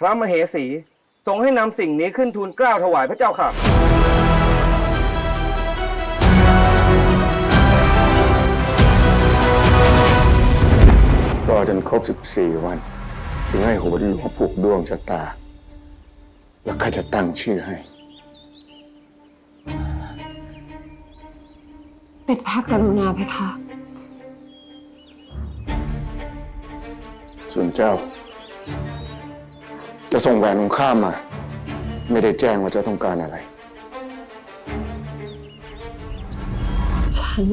พระมเหสีทรงให้นำสิ่งนี้ขึ้นทูลเกล้าถวายพระเจ้าค่ะ รอจนครบ 14 วัน ถึงให้โหนหลวงผูกดวงชะตา แล้วข้าจะตั้งชื่อให้ เป็นพระกรุณาเพคะ ส่วนเจ้า จะส่งแหวนของข้ามา ไม่ได้แจ้งว่าเจ้าต้องการอะไร ฉัน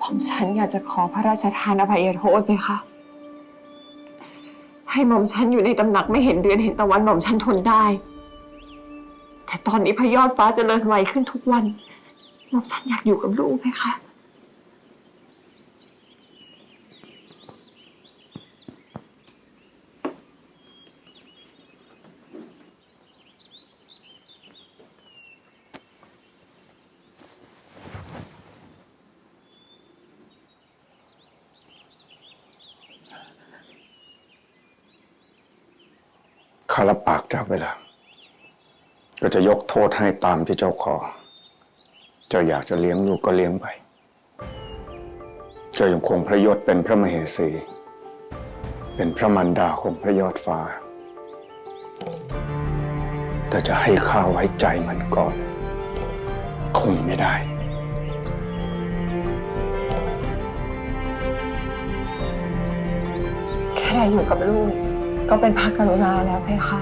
ผมฉันอยากจะขอพระราชทานอภัยโทษเพคะ ให้หม่อมฉันอยู่ในตำหนักไม่เห็นเดือนเห็นตะวันหม่อมฉันทนได้ แต่ตอนนี้พระยอดฟ้าเจริญไวขึ้นทุกวันหม่อมฉันอยากอยู่กับลูกเพคะ ข้ารับปากเจ้าไปแล้ว ก็จะยกโทษให้ตามที่เจ้าขอ เจ้าอยากจะเลี้ยงลูกก็เลี้ยงไป เจ้ายังคงพระยศเป็นพระมเหสี เป็นพระมันดาของพระยอดฟ้า แต่จะให้ข้าไว้ใจมันก่อน คงไม่ได้แค่ได้อยู่กับลูก ก็เป็นพระกรุณาแล้วเพคะ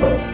t h